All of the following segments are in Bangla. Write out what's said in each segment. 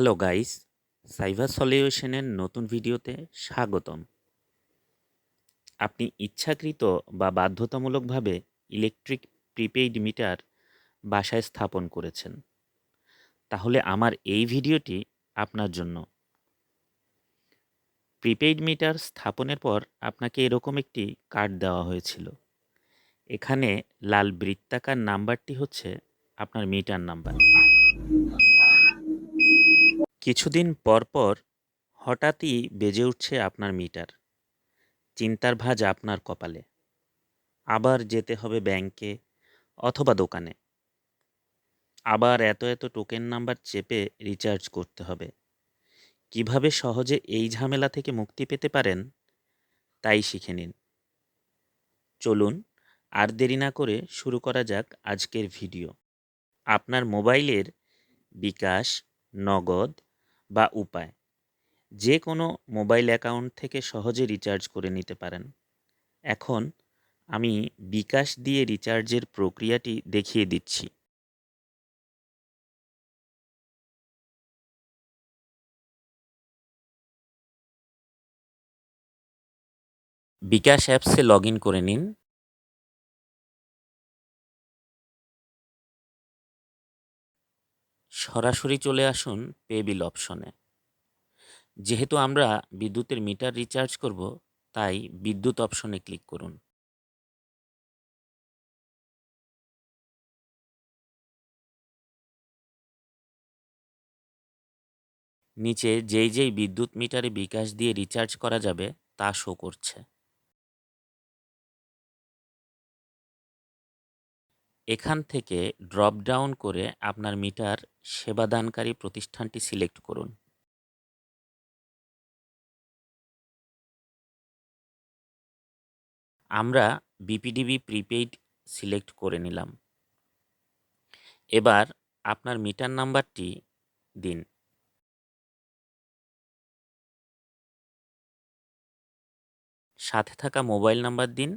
হ্যালো গাইস, সাইবার সলিউশনের নতুন ভিডিওতে স্বাগতম। আপনি ইচ্ছাকৃত বা বাধ্যতামূলকভাবে ইলেকট্রিক প্রিপেইড মিটার বাসায় স্থাপন করেছেন। তাহলে আমার এই ভিডিওটি আপনার জন্য। প্রিপেইড মিটার স্থাপনের পর আপনাকে এরকম একটি কার্ড দেওয়া হয়েছিল। এখানে লাল বৃত্তাকার নাম্বারটি হচ্ছে আপনার মিটার নাম্বার। কিছুদিন পর পর হঠাৎই বেজে উঠছে আপনার মিটার। চিন্তার ভাঁজ আপনার কপালে। আবার যেতে হবে ব্যাংকে অথবা দোকানে। আবার এত এত টোকেন নাম্বার চেপে রিচার্জ করতে হবে। কীভাবে সহজে এই ঝামেলা থেকে মুক্তি পেতে পারেন, তাই শিখে নিন। চলুন আর দেরি না করে শুরু করা যাক আজকের ভিডিও। আপনার মোবাইলের বিকাশ, নগদ বা উপায়। যে কোনো মোবাইল অ্যাকাউন্ট থেকে সহজে রিচার্জ করে নিতে পারেন। এখন আমি বিকাশ দিয়ে রিচার্জের প্রক্রিয়াটি দেখিয়ে দিচ্ছি। বিকাশ অ্যাপসে লগ করে নিন। সরাসরি চলে আসুন পে বিল অপশনে যেহেতু আমরা বিদ্যুতের মিটার রিচার্জ করব, তাই বিদ্যুৎ অপশনে ক্লিক করুন। নিচে যেই যেই বিদ্যুৎ মিটারে বিকাশ দিয়ে রিচার্জ করা যাবে, তা শো করছে। এখান থেকে ড্রপ ডাউন করে আপনার মিটার সেবাদানকারী প্রতিষ্ঠানটি সিলেক্ট করুন। আমরা বিপিডিবি প্রিপেইড সিলেক্ট করে নিলাম। এবার আপনার মিটার নাম্বারটি দিন। সাথে থাকা মোবাইল নাম্বার দিন।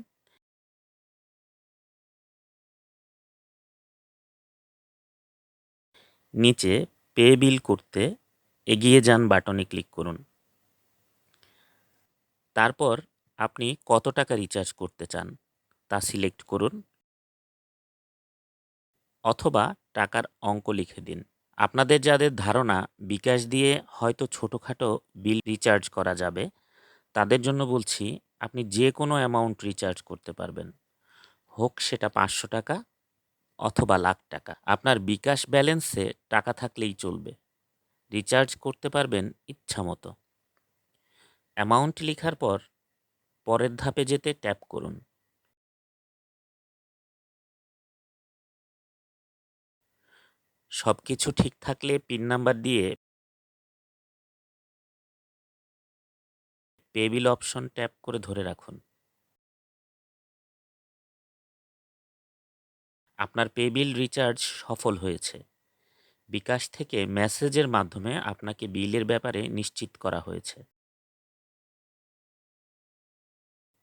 নিচে পে বিল করতে এগিয়ে যান বাটনে ক্লিক করুন। তারপর আপনি কত টাকা রিচার্জ করতে চান তা সিলেক্ট করুন অথবা টাকার অঙ্ক লিখে দিন। আপনাদের যাদের ধারণা বিকাশ দিয়ে হয়তো ছোটোখাটো বিল রিচার্জ করা যাবে, তাদের জন্য বলছি আপনি যে কোনো অ্যামাউন্ট রিচার্জ করতে পারবেন। হোক সেটা পাঁচশো টাকা অথবা লাখ টাকা। আপনার বিকাশ ব্যালেন্সে টাকা থাকলেই চলবে। রিচার্জ করতে পারবেন ইচ্ছা মতো। অ্যামাউন্ট লেখার পর পরের ধাপে যেতে ট্যাপ করুন। সব কিছু ঠিক থাকলে পিন নাম্বার দিয়ে পেবিল অপশন ট্যাপ করে ধরে রাখুন। আপনার পেবিল রিচার্জ সফল হয়েছে। বিকাশ থেকে মেসেজের মাধ্যমে আপনাকে বিলের ব্যাপারে নিশ্চিত করা হয়েছে।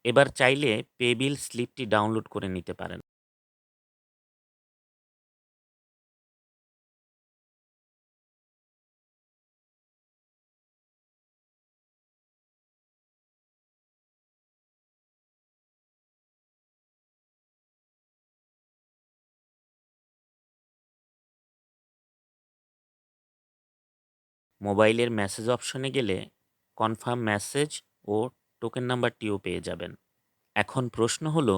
এবার চাইলে পেবিল স্লিপটি ডাউনলোড করে নিতে পারেন। মোবাইলের মেসেজ অপশনে গেলে কনফার্ম মেসেজ ও টোকেন নাম্বারটিও পেয়ে যাবেন। এখন প্রশ্ন হলো,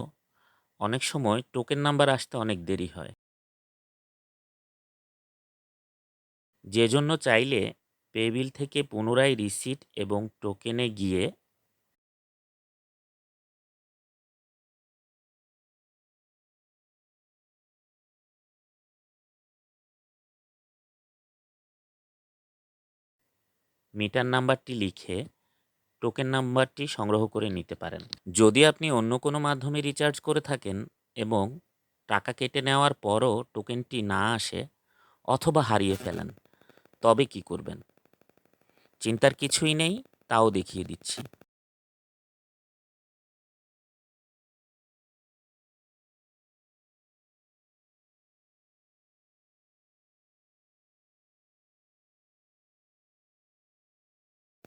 অনেক সময় টোকেন নাম্বার আসতে অনেক দেরি হয়। যে জন্য চাইলে পেবিল থেকে পুনরায় রিসিট এবং টোকেনে গিয়ে মিটার নাম্বারটি লিখে টোকেন নাম্বারটি সংগ্রহ করে নিতে পারেন। যদি আপনি অন্য কোনো মাধ্যমে রিচার্জ করে থাকেন এবং টাকা কেটে নেওয়ার পরও টোকেনটি না আসে অথবা হারিয়ে ফেলেন, তবে কি করবেন? চিন্তার কিছুই নেই, তাও দেখিয়ে দিচ্ছি।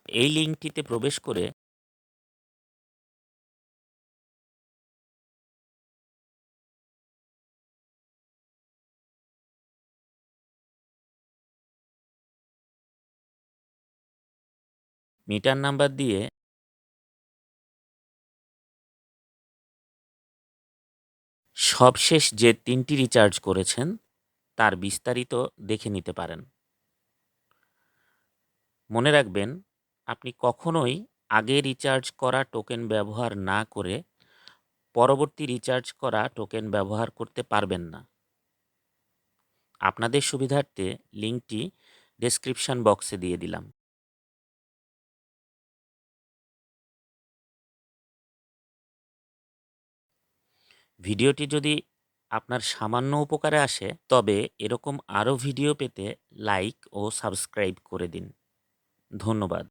এই লিঙ্কটিতে প্রবেশ করে মিটার নাম্বার দিয়ে সবশেষ যে তিনটি রিচার্জ করেছেন, তার বিস্তারিত দেখে নিতে পারেন। মনে রাখবেন আপনি কখনোই আগে রিচার্জ করা টোকেন ব্যবহার না করে পরবর্তী রিচার্জ করা টোকেন ব্যবহার করতে পারবেন না। আপনাদের সুবিধার্থে লিঙ্কটি ডেসক্রিপশন বক্সে দিয়ে দিলাম। ভিডিওটি যদি আপনার সামান্য উপকারে আসে, তবে এরকম আরও ভিডিও পেতে লাইক ও সাবস্ক্রাইব করে দিন। ধন্যবাদ।